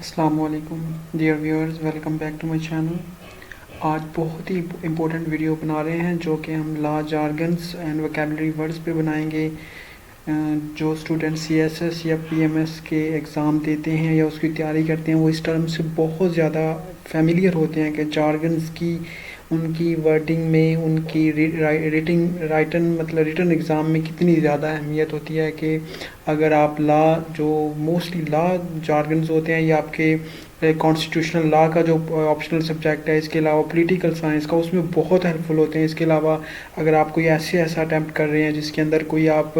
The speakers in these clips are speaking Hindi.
असलकुम dear viewers welcome back to my channel आज बहुत ही इम्पोर्टेंट वीडियो बना रहे हैं जो कि हम law jargons and vocabulary words पे बनाएंगे अ, जो स्टूडेंट सीएसएस या पीएमएस के एग्ज़ाम देते हैं या उसकी तैयारी करते हैं, वो इस टर्म से बहुत ज़्यादा फेमिलियर होते हैं कि जार्गन्स की, उनकी वर्डिंग में, उनकी रेटिंग राइटन मतलब रिटर्न एग्ज़ाम में कितनी ज़्यादा अहमियत होती है कि अगर आप ला, जो मोस्टली ला जार्गन्स होते हैं या आपके कॉन्स्टिट्यूशनल लॉ का जो ऑप्शनल सब्जेक्ट है, इसके अलावा पॉलिटिकल साइंस का, उसमें बहुत हेल्पफुल होते हैं। इसके अलावा अगर आप कोई ऐसे ऐसा अटैम्प्ट कर रहे हैं जिसके अंदर कोई आप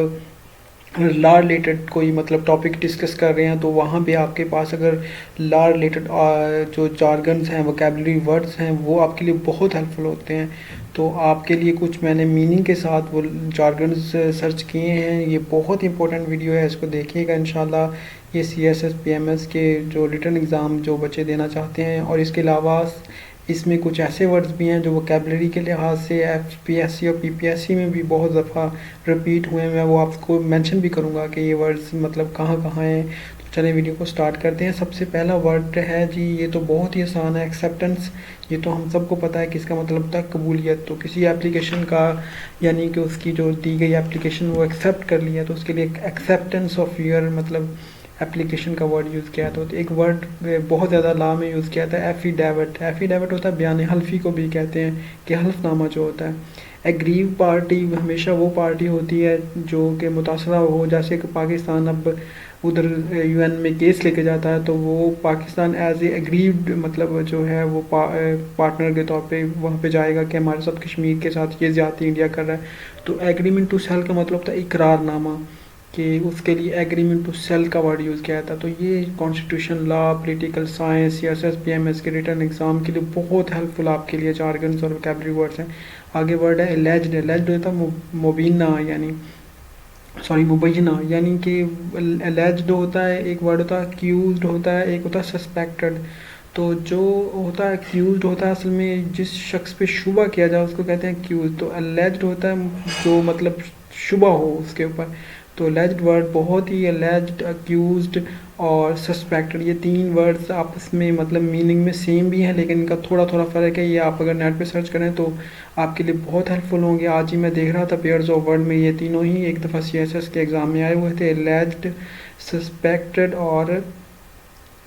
लॉ रिलेटेड कोई मतलब टॉपिक डिस्कस कर रहे हैं तो वहाँ पे आपके पास अगर लॉ रिलेटेड जो जार्गन्स हैं वोकेबलरी वर्ड्स हैं, वो आपके लिए बहुत हेल्पफुल होते हैं। तो आपके लिए कुछ मैंने मीनिंग के साथ वो जार्गन्स सर्च किए हैं। ये बहुत इंपॉर्टेंट वीडियो है, इसको देखिएगा इंशाल्लाह। ये C S S P M S के जो रिटर्न एग्ज़ाम जो बच्चे देना चाहते हैं, और इसके अलावा इसमें कुछ ऐसे वर्ड्स भी हैं जो वोकेबलरी के लिहाज से एफ़ पी एस सी और पी पी एस सी में भी बहुत दफ़ा रिपीट हुए हैं। मैं वो आपको मेंशन भी करूँगा कि ये वर्ड्स मतलब कहाँ कहाँ हैं। तो चलें वीडियो को स्टार्ट करते हैं। सबसे पहला वर्ड है जी, ये तो बहुत ही आसान है एक्सेप्टेंस ये तो हम सबको पता है कि इसका मतलब है कबूलियत। तो किसी एप्लीकेशन का, यानी कि उसकी जो दी गई एप्लीकेशन वो एक्सेप्ट कर लिया तो उसके लिए एक्सेप्टेंस ऑफ़ यूर मतलब एप्लीकेशन का वर्ड यूज़ किया था तो एक वर्ड बहुत ज़्यादा ला में यूज़ किया था एफिडेविट एफिडेविट होता है बयान हल्फी को भी कहते हैं कि हल्फनामा जो होता है। एग्रीव पार्टी हमेशा वो पार्टी होती है जो कि मुतासर हो जैसे कि पाकिस्तान अब उधर यूएन में केस लेके जाता है तो वो पाकिस्तान एज ए एग्रीव्ड मतलब जो है वो पा, पार्टनर के तौर पे वहाँ पे जाएगा कि हमारे साथ कश्मीर के साथ ये ज़्यादा इंडिया कर रहा है। तो एग्रीमेंट टू सेल का मतलब था इकरारनामा। कि उसके लिए एग्रीमेंट टू सेल का वर्ड यूज़ किया था। तो ये कॉन्स्टिट्यूशन लॉ पॉलिटिकल साइंस या S S P M S के रिटर्न एग्ज़ाम के लिए बहुत हेल्पफुल आपके लिए जार्गन्स और वोकेबलरी वर्ड्स हैं। आगे वर्ड है एलेज्ड एलेज्ड होता है मुबीना यानी सॉरी मुबैना यानी कि एलेज्ड होता है, एक वर्ड होता है अक्यूज होता है, एक होता है सस्पेक्टेड तो जो होता है अक्यूज होता है, असल में जिस शख्स पे शुबा किया जाए, उसको कहते हैं अक्यूज तो एलेज्ड होता है, जो मतलब शुबा हो उसके ऊपर। तो एलेज्ड वर्ड बहुत ही एलेज्ड अक्यूज और सस्पेक्टेड ये तीन वर्ड्स आपस में मतलब मीनिंग में सेम भी हैं, लेकिन इनका थोड़ा थोड़ा फ़र्क है। ये आप अगर नेट पे सर्च करें तो आपके लिए बहुत हेल्पफुल होंगे। आज ही मैं देख रहा था पेयर्स ऑफ़ वर्ड में ये तीनों ही एक दफ़ा सी एस एस के एग्ज़ाम में आए हुए थे एलेज्ड सस्पेक्टेड और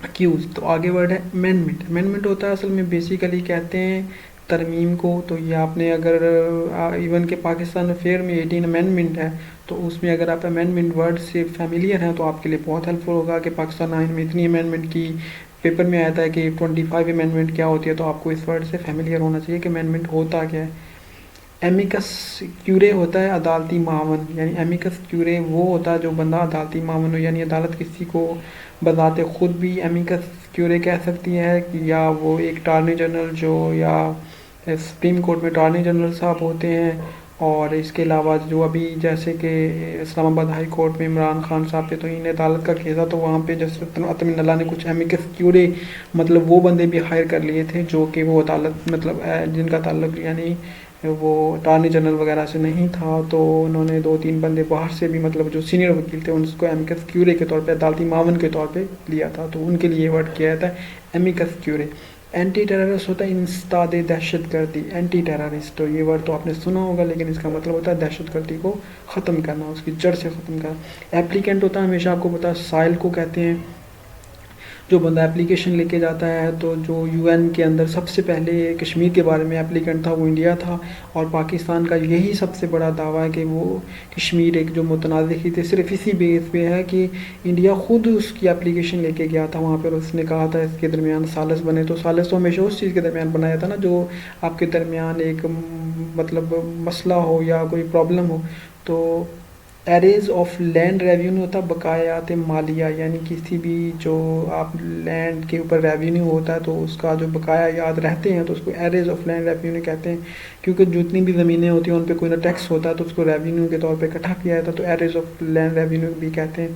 अक्यूज तो आगे वर्ड है अमेंडमेंट अमेंडमेंट होता है, असल में बेसिकली कहते हैं तरमीम को तो ये आपने अगर इवन के पाकिस्तान अफेयर में एटीन अमेंडमेंट है तो उसमें अगर आप अमेंडमेंट वर्ड से फैमिलियर हैं तो आपके लिए बहुत हेल्पफुल होगा कि पाकिस्तान आइन में इतनी अमेंडमेंट की पेपर में आया था कि ट्वेंटी फाइव अमेंडमेंट क्या होती है तो आपको इस वर्ड से फैमिलियर होना चाहिए कि अमेंडमेंट होता क्या है। एमिकस क्यूरे होता है अदालती मावन, यानी एमिकस क्यूरे वो होता है जो बंदा अदालती मावन हो, यानी अदालत किसी को बताते खुद भी एमिकस क्यूरे कह सकती है या वो एक टार्नी जनरल जो, या सुप्रीम कोर्ट में अटॉर्नी जनरल साहब होते हैं और इसके अलावा जो अभी जैसे कि इस्लामाबाद हाई कोर्ट में इमरान खान साहब पे तो इन अदालत का केस था तो वहाँ पे जैसे अल्लाह ने कुछ एमिकस क्यूरे मतलब वो बंदे भी हायर कर लिए थे, जो कि वो अदालत मतलब जिनका ताल्लुक यानी वो अटॉर्नी जनरल वगैरह से नहीं था तो उन्होंने दो तीन बंदे बाहर से भी मतलब जो सीनियर वकील थे, उनको एमिकस क्यूरे के तौर पर अदालती मावन के तौर पर लिया था तो उनके लिए वर्ड किया था एमिकस क्यूरे एंटी टेररिस्ट होता है इंस्ताद दहशत गर्दी। एंटी टेररिस्ट तो ये वर्ड तो आपने सुना होगा, लेकिन इसका मतलब होता है दहशत गर्दी को ख़त्म करना, उसकी जड़ से ख़त्म करना। एप्लीकेंट होता है, हमेशा आपको पता है साइल को कहते हैं जो बंदा एप्लीकेशन लेके जाता है तो जो यूएन के अंदर सबसे पहले कश्मीर के बारे में एप्लीकेंट था, वो इंडिया था और पाकिस्तान का यही सबसे बड़ा दावा है कि वो कश्मीर एक जो मुतनाज़ की थी, सिर्फ़ इसी बेस पे है कि इंडिया ख़ुद उसकी एप्लीकेशन लेके गया था वहाँ पर। उसने कहा था, इसके दरमियान सालस बने। तो सालस तो हमेशा उस चीज़ के दरमियान बनाया था ना, जो आपके दरमियान एक मतलब मसला हो या कोई प्रॉब्लम हो तो एरेज ऑफ़ लैंड रेवेन्यू होता है बकायात मालिया, यानी किसी भी जो आप लैंड के ऊपर रेवेन्यू होता है तो उसका जो बकाया याद रहते हैं तो उसको एरेज ऑफ़ लैंड रेवेन्यू कहते हैं। क्योंकि जितनी भी ज़मीनें होती हैं, उन पर कोई ना टैक्स होता है तो उसको रेवेन्यू के तौर पर इकट्ठा किया जाता है तो एरेज ऑफ़ लैंड रेवेन्यू भी कहते हैं।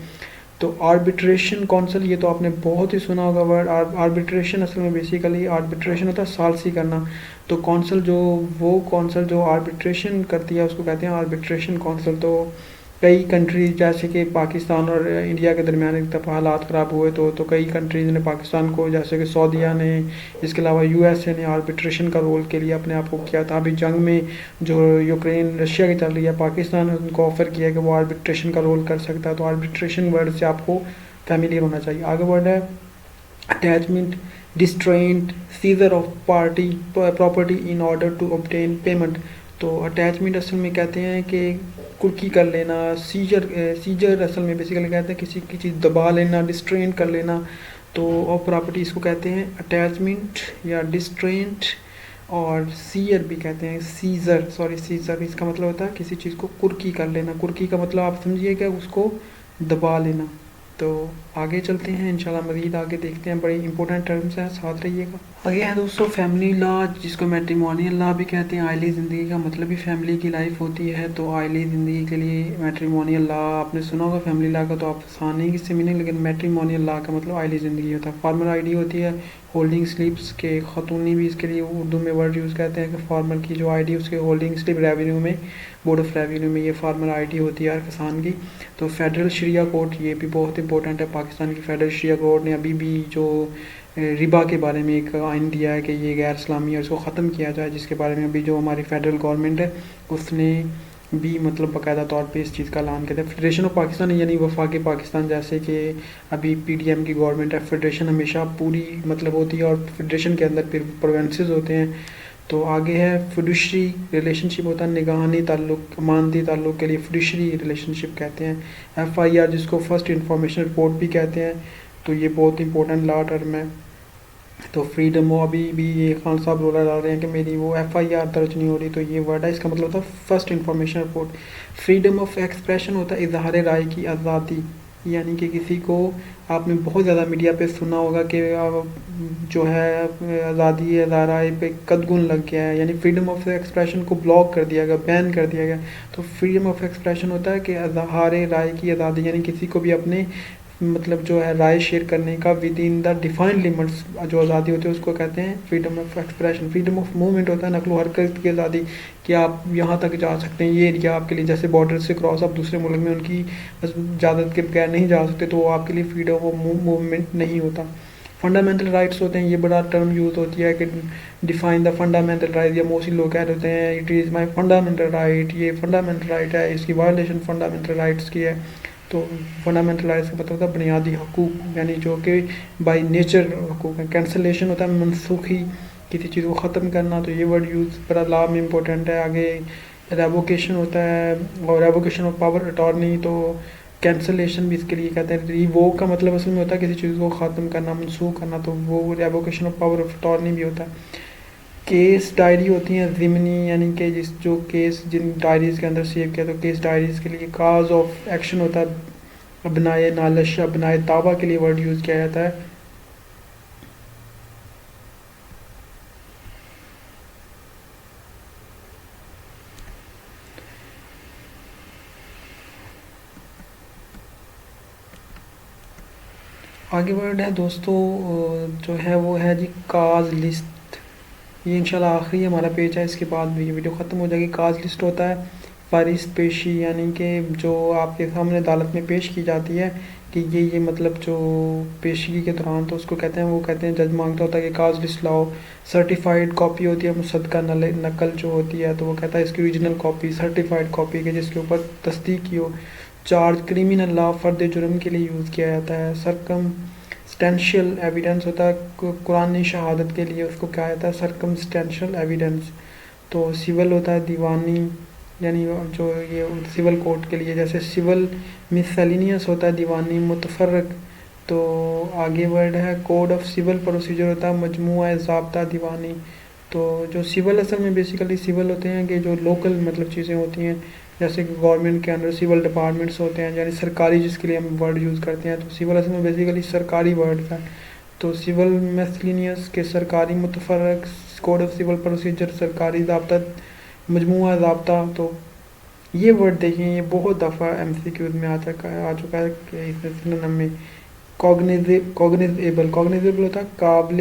तो आर्बिट्रेशन कौंसल ये तो आपने बहुत ही सुना होगा वर्ड आर्बिट्रेशन असल में बेसिकली आर्बिट्रेशन होता है सालसी करना। तो कौंसल जो, वो कौंसल जो आर्बिट्रेशन करती है, उसको कहते हैं आर्बिट्रेशन कौंसल तो कई कंट्रीज़ जैसे कि पाकिस्तान और इंडिया के दरमियान एक दफ़ा हालात ख़राब हुए तो तो कई कंट्रीज़ ने पाकिस्तान को, जैसे कि सऊदीया ने, इसके अलावा यूएसए ने आर्बिट्रेशन का रोल के लिए अपने आप को किया था। अभी जंग में जो यूक्रेन रशिया की चल रही है पाकिस्तान ने उनको ऑफ़र किया कि वो आर्बिट्रेशन का रोल कर सकता है। तो आर्बिट्रेशन वर्ड से आपको फैमिलियर होना चाहिए। आगे वर्ड है attachment distraint seizure of party property in order to obtain payment तो अटैचमेंट असल में कहते हैं कि कुर्की कर लेना सीजर सीजर असल में बेसिकली कहते हैं किसी की चीज़ दबा लेना डिस्ट्रेन कर लेना तो और प्रॉपर्टी इसको कहते हैं अटैचमेंट या डिस्ट्रेंट और सीयर भी कहते हैं सीज़र सॉरी सीज़र इसका मतलब होता है किसी चीज़ को कुर्की कर लेना। कुर्की का मतलब आप समझिए क्या उसको दबा लेना। तो आगे चलते हैं। इंशाल्लाह मज़ीद आगे देखते हैं। बड़े इंपॉर्टेंट टर्म्स हैं, साथ रहिएगा। आगे है दोस्तों फैमिली लॉ जिसको मैट्रीमोनियल लॉ भी कहते हैं। आयली ज़िंदगी का मतलब भी फैमिली की लाइफ होती है। तो आयली ज़िंदगी के लिए मैट्रीमोनियल लॉ आपने सुना होगा फैमिली लॉ का तो आप आसानी से मिलेंगे, लेकिन मैट्रीमोनियल लॉ का मतलब आयली ज़िंदगी होता है। फॉर्मल आईडी होती है होल्डिंग स्लिप्स के खतूनी भी इसके लिए उर्दू में वर्ड यूज़ करते हैं कि फार्मर की जो आईडी उसके होल्डिंग स्लिप रेवेन्यू में बोर्ड ऑफ़ रेवेन्यू में ये फार्मर आईडी होती है हर किसान की। तो फेडरल शरिया कोर्ट ये भी बहुत इंपॉर्टेंट है। पाकिस्तान की फेडरल शरिया कोर्ट ने अभी भी जो रिबा के बारे में एक आइन दिया है कि ये गैर इस्लामी है उसको ख़त्म किया जाए, जिसके बारे में अभी जो हमारी फेडरल गवर्नमेंट है, उसने भी मतलब बाकायदा तौर पे इस चीज़ का ऐलान किया हैं। फेडरेशन ऑफ़ पाकिस्तान यानी वफाक पाकिस्तान, जैसे कि अभी पीडीएम की गवर्नमेंट है फेडरेशन हमेशा पूरी मतलब होती है और फेडरेशन के अंदर फिर प्रोवेंसेस होते हैं। तो आगे है फिडुशरी रिलेशनशिप होता है, निगाहानी ताल्लुक अमानती ताल्लुक के लिए फिडुशरी रिलेशनशिप कहते हैं। एफ़ आई आर जिसको फ़र्स्ट इंफॉर्मेशन रिपोर्ट भी कहते हैं तो ये बहुत इंपॉर्टेंट लॉ टर्म है। तो फ्रीडम वो अभी भी ये खान साहब रोला डाल रहे हैं कि मेरी वो एफ़ आई आर दर्ज नहीं हो रही तो ये वर्ड है, इसका मतलब होता है first information report freedom of expression होता है इजहार राय की आज़ादी, यानी कि किसी को आपने बहुत ज़्यादा मीडिया पे सुना होगा कि जो है, आज़ादी राय पे कदगुन लग गया है, यानी फ्रीडम ऑफ़ एक्सप्रेशन को ब्लॉक कर दिया गया बैन कर दिया गया। तो फ्रीडम ऑफ़ एक्सप्रेशन होता है कि इजहार राय की आज़ादी, यानी किसी को भी अपने मतलब जो है राय शेयर करने का within the defined limits जो आज़ादी होती है, उसको कहते हैं freedom of expression freedom of movement होता है, नकलो हरकत की आज़ादी, कि आप यहाँ तक जा सकते हैं, ये एरिया आपके लिए, जैसे बॉर्डर से क्रॉस आप दूसरे मुल्क में उनकी इजाज़त के बगैर नहीं जा सकते तो वो आपके लिए फ्रीडम ऑफ़ मूवमेंट नहीं होता। फंडामेंटल राइट्स होते हैं, ये बड़ा टर्म यूज़ होती है कि डिफाइन द फंडामेंटल राइट या मोस्टली लोग कह होते हैं it is my fundamental right ये फंडामेंटल राइट है, इसकी वायलेशन फंडामेंटल राइट्स की है। तो फंडामेंटल राइट्स का मतलब होता है बुनियादी हकूक, यानी जो कि बाई नेचर हकूक है। कैंसलेशन होता है मनसूखी, किसी चीज़ को ख़त्म करना तो ये वर्ड यूज़ बड़ा लॉ में इम्पोर्टेंट है। आगे रेवोकेशन होता है, और रेवोकेशन ऑफ़ पावर अटॉर्नी तो कैंसलेशन भी इसके लिए कहते हैं। रिवो का मतलब असल में होता है किसी चीज़ को ख़त्म करना, मनसूख करना तो वो revocation of power of attorney भी होता। है केस डायरी होती हैं ज़िमनी यानी कि जिस जो केस जिन डायरीज़ के अंदर सेव किया तो केस डायरीज़ के लिए काज ऑफ़ एक्शन होता है। अपनाए नालश अपनाए दावा के लिए वर्ड यूज़ किया जाता है। आगे वर्ड है दोस्तों जो है वो है जी काज लिस्ट ये इंशाल्लाह आखिरी हमारा पेज है, इसके बाद भी ये वीडियो ख़त्म हो जाएगी। काज लिस्ट होता है फरिस्त पेशी, यानी कि जो आपके सामने अदालत में पेश की जाती है, कि ये ये मतलब जो पेशगी के दौरान तो उसको कहते हैं, वो कहते हैं, जज माँगता होता है कि काज लिस्ट लाओ। सर्टिफाइड कॉपी होती है मुसदका नकल जो होती है तो वो कहता है, इसकी ओरिजिनल कॉपी सर्टिफाइड कॉपी के, जिसके ऊपर तस्दीक की हो। चार्ज क्रिमिनल लॉ फर्द जुर्म के लिए यूज़ किया जाता है। सरकम सर्कमस्टेंशियल एविडेंस होता है कुरानी शहादत के लिए, उसको क्या जाता है सरकमस्टेंशियल एविडेंस तो सिविल होता है, दीवानी, यानी जो ये सिविल कोर्ट के लिए, जैसे सिविल मिसलिनियस होता है, दीवानी मुतफरक तो आगे वर्ड है कोड ऑफ़ सिविल प्रोसीजर होता है मजमू जबता, दीवानी. तो जो सिविल असल में बेसिकली सिविल होते हैं, कि जो लोकल मतलब चीज़ें होती हैं जैसे कि गवर्नमेंट के अंदर सिविल डिपार्टमेंट्स होते हैं, यानी सरकारी जिसके लिए हम वर्ड यूज़ करते हैं तो सिविल असल में बेसिकली सरकारी वर्ड्स हैं। तो सिविल मेसलिनियस के सरकारी मुतफरक कोड ऑफ़ सिविल प्रोसीजर सरकारी जबता मजमू जबता तो ये वर्ड देखें ये बहुत दफ़ा एम सी क्यूज में आ चुका है, आ चुका है कि इसमें सिनोनिम में कॉग्निजिव कॉग्निजेबल कॉग्निजेबल होता है, काबिल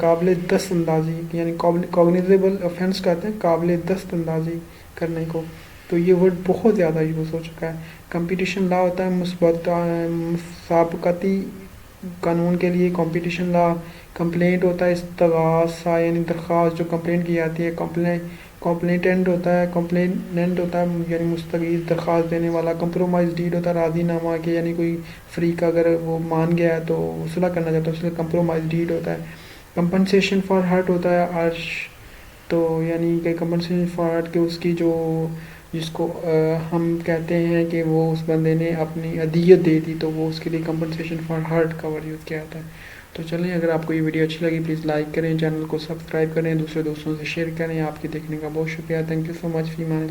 काबिल दस्त अंदाजी, यानी कॉग्निजेबल ऑफेंस कहते हैं, काबिल दस्त अंदाजी करने को। तो ये वर्ड बहुत ज़्यादा यूज़ हो चुका है। कंपटीशन ला होता है, मुस्बत मुसाबकती कानून के लिए कंपटीशन ला कंप्लेंट होता है, इस्तगासा यानी दरख्वास्त जो कंप्लेंट की जाती है कंप्लेंट कॉम्प्लेटेंट होता है कॉम्प्लेनेंट होता है, यानी मुस्तगीज, दरख्वास्त देने वाला कंप्रोमाइज डीड होता है राज़ी नामा के, यानी कोई फ्री का अगर वो मान गया है तो सुलह करना चाहता है, उसके कंप्रोमाइज डीड होता है। कंपनसेशन फॉर हर्ट होता है अर्श तो यानी कि कंपनसेशन फॉर हर्ट के उसकी जो जिसको हम कहते हैं कि वो उस बंदे ने अपनी अदियत दे दी तो वो उसके लिए compensation for hurt cover use किया जाता है तो चलिए, अगर आपको ये वीडियो अच्छी लगी प्लीज़ लाइक करें चैनल को सब्सक्राइब करें, दूसरे दोस्तों से शेयर करें। आपके देखने का बहुत शुक्रिया। थैंक यू सो मच फ़ी मान